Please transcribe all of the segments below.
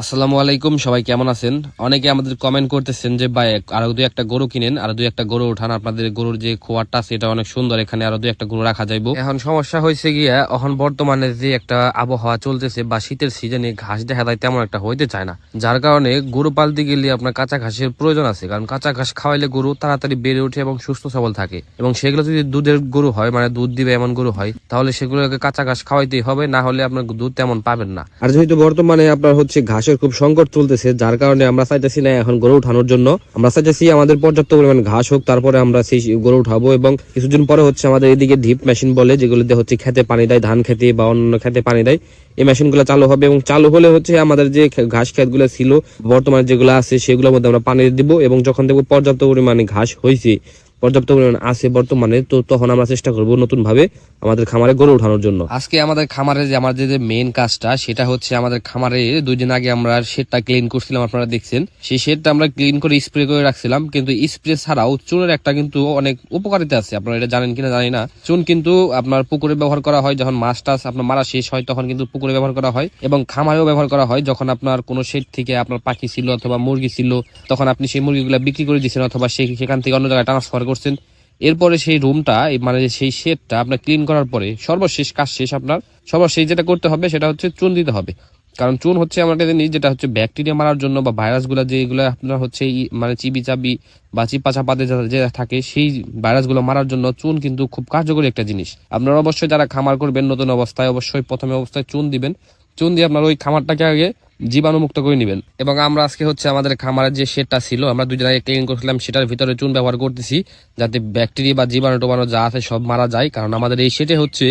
আসসালামু আলাইকুম সবাই কেমন আছেন? অনেকে আমাদের কমেন্ট করতেছেন যে ভাই আরও দুই একটা গরু কিনেন আরও দুই একটা গরু উঠান। আপনাদের গরুর যে খোয়ারটা আছে এটা অনেক সুন্দর। এখানে আরও দুই একটা গরু রাখা যাইব। এখন সমস্যা হয়েছে গিয়া এখন বর্তমানে যে একটা আবহাওয়া চলতেছে বা শীতের সিজনে ঘাস দেখা যায় তেমন একটা হইতে চায় না। যার কারণে গরু পালতে গেলে আপনার কাঁচা ঘাসের প্রয়োজন আছে। কারণ কাঁচা ঘাস খাওয়াইলে গরু তাড়াতাড়ি বেড়ে ওঠে এবং সুস্থ সবল থাকে। এবং সেগুলো যদি দুধের গরু হয় মানে দুধ দিবে এমন গরু হয় তাহলে সেগুলোকে কাঁচা ঘাস খাওয়াইতেই হবে না হলে আপনার দুধ তেমন পাবেন না। আর যেহেতু বর্তমানে আপনার হচ্ছে ঘাসের খুব সংকট চলতেছে, যার কারণে আমরা চাইতেছি না এখন গরু উঠানোর জন্য। আমরা চাইতেছি আমাদের পর্যাপ্ত পরিমাণ ঘাস হোক, তারপরে আমরা সেই গরু উঠাবো এবং কিছুদিন পরে হচ্ছে আমাদের এদিকে ঢিপ মেশিন বলে যেগুলোতে হচ্ছে খেতে পানি দেয়, ধান খেতে বা অন্য খেতে পানি দেয়, এই মেশিনগুলো চালু হবে এবং চালু হলে হচ্ছে আমাদের যে ঘাস ক্ষেতগুলো ছিল, বর্তমানে যেগুলো আছে সেগুলোর মধ্যে আমরা পানি দিব এবং যখন দেখব পর্যাপ্ত পরিমাণে ঘাস হয়েছে পর্যাপ্ত পরিমাণ আছে বর্তমানে, তো তখন আমরা চেষ্টা করব নতুন ভাবে আমাদের খামারে গরু উঠানোর জন্য। আজকে আমাদের খামারে যে আমাদের যে মেইন কাজটা, সেটা হচ্ছে আমাদের খামারে দুই দিন আগে আমরা শেডটা ক্লিন করছিলাম, আপনারা দেখছেন। সেই শেডটা আমরা ক্লিন করে স্প্রে করে রাখছিলাম, কিন্তু স্প্রে ছাড়াও চুনের একটা কিন্তু অনেক উপকারিতা আছে। আপনারা এটা জানেন কিনা জানি না। চুন কিন্তু আপনার পুকুরে ব্যবহার করা হয়, যখন মাছ টাছ আপনার মারা শেষ হয়, তখন কিন্তু পুকুরে ব্যবহার করা হয় এবং খামারেও ব্যবহার করা হয়। যখন আপনার কোনো শেড থেকে আপনার পাখি ছিল অথবা মুরগি ছিল, তখন আপনি সেই মুরগিগুলো বিক্রি করে দিচ্ছেন অথবা সেখান থেকে অন্য জায়গায় ট্রান্সফার করছেন। এরপরে সেই রুমটা মানে সেই শেডটা আপনার ক্লিন করার পরে সর্বশেষ কাজ শেষ আপনার, সর্বশেষ যেটা করতে হবে সেটা হচ্ছে চুন দিতে হবে। কারণ চুন হচ্ছে একটা জিনিস যেটা হচ্ছে ব্যাকটেরিয়া মারার জন্য বা ভাইরাসগুলো যেগুলো আপনার হচ্ছে মানে চিবি চাবি বা চিপা চাপাতে যে থাকে, সেই ভাইরাসগুলো মারার জন্য চুন কিন্তু খুব কার্যকরী একটা জিনিস। আপনারা অবশ্যই যারা খামার করবেন নতুন অবস্থায়, অবশ্যই প্রথমে অবস্থায় চুন দিবেন। চুন দিয়ে আপনার ওই খামারটাকে আগে জীবাণুমুক্ত করে নেবেন। এবং আমরা আজকে হচ্ছে আমাদের খামারের যে শেডটা ছিল, আমরা দুজন আগে ক্লিন করছিলাম, সেটার ভিতরে চুন ব্যবহার করতেছি, যাতে ব্যাকটেরিয়া বা জীবাণু টোবাণু যা আছে সব মারা যায়। কারণ আমাদের এই শেডে হচ্ছে,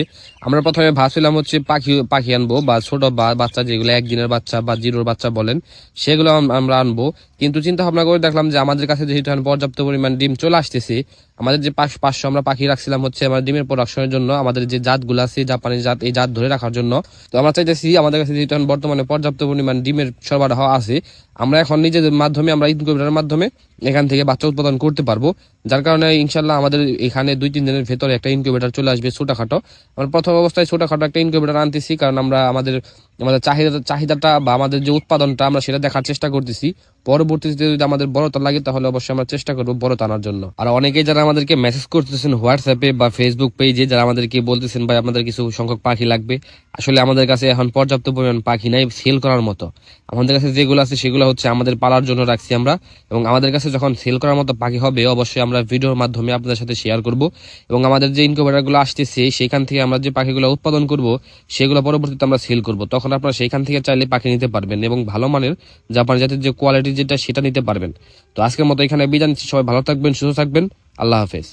আমরা প্রথমে ভাবছিলাম হচ্ছে পাখি পাখি আনব বা ছোট বাচ্চা যেগুলো একদিনের বাচ্চা বা জিরোর বাচ্চা বলেন, সেগুলো আমরা আনব। কিন্তু চিন্তা ভাবনা করে দেখলাম যে আমাদের কাছে যেহেতু পর্যাপ্ত পরিমাণ ডিম চলে আসতেছে, আমাদের যে পাঁচ পাঁচশো আমরা পাখি রাখছিলাম হচ্ছে আমার ডিমের প্রোডাকশনের জন্য, আমাদের যে জাতগুলো আছে জাপানি জাত, এই জাত ধরে রাখার জন্য। তো আমরা চাইতেছি আমাদের কাছে যেহেতু বর্তমানে পর্যাপ্ত পরিমাণ ডিমের সরবরাহ আছে, আমরা এখন নিজেদের মাধ্যমে, আমরা ইনকুবেটারের মাধ্যমে এখান থেকে বাচ্চা উৎপাদন করতে পারব। যার কারণে ইনশাল্লাহ আমাদের এখানে দুই, তিন দিনের ভেতরে একটা ইনকিউবেটর চলে আসবে ছোটখাটো। আমরা প্রথম অবস্থায় ছোটখাটো একটা ইনকিউবেটর আনতেছি, কারণ আমরা আমাদের আমাদের চাহিদা, চাহিদাটা বা আমাদের যে উৎপাদনটা আমরা সেটা দেখার চেষ্টা করতেছি। পরবর্তীতে যদি আমাদের বড়তা লাগে, তাহলে অবশ্যই আমরা চেষ্টা করব বড় আনার জন্য। আর অনেকেই যারা আমাদেরকে মেসেজ করতেছেন হোয়াটসঅ্যাপে বা ফেসবুক পেজে যারা আমাদেরকে বলতেছেন, ভাই আমাদের কিছু সংখ্যক পাখি লাগবে। আসলে আমাদের কাছে এখন পর্যাপ্ত পরিমাণ পাখি নাই সেল করার মতো। আমাদের কাছে যেগুলো আছে, সেগুলো হচ্ছে আমাদের পালার জন্য রাখছি আমরা। এবং আমাদের কাছে যখন সেল করার মতো পাখি হবে, অবশ্যই আমরা ভিডিওর মাধ্যমে আপনাদের সাথে শেয়ার করব এবং আমাদের যে ইনকোভেটারগুলো আসতেছে, সেখান থেকে আমরা যে পাখিগুলো উৎপাদন করব, সেগুলো পরবর্তীতে আমরা সেল করব। তখন আপনারা সেখান থেকে চাইলে পাখি নিতে পারবেন এবং ভালো মানের জাপান জাতের যে কোয়ালিটি যেটা, সেটা নিতে পারবেন। তো আজকের মতো এখানে বিদায় সবাই ভালো থাকবেন, সুস্থ থাকবেন। আল্লাহ হাফেজ।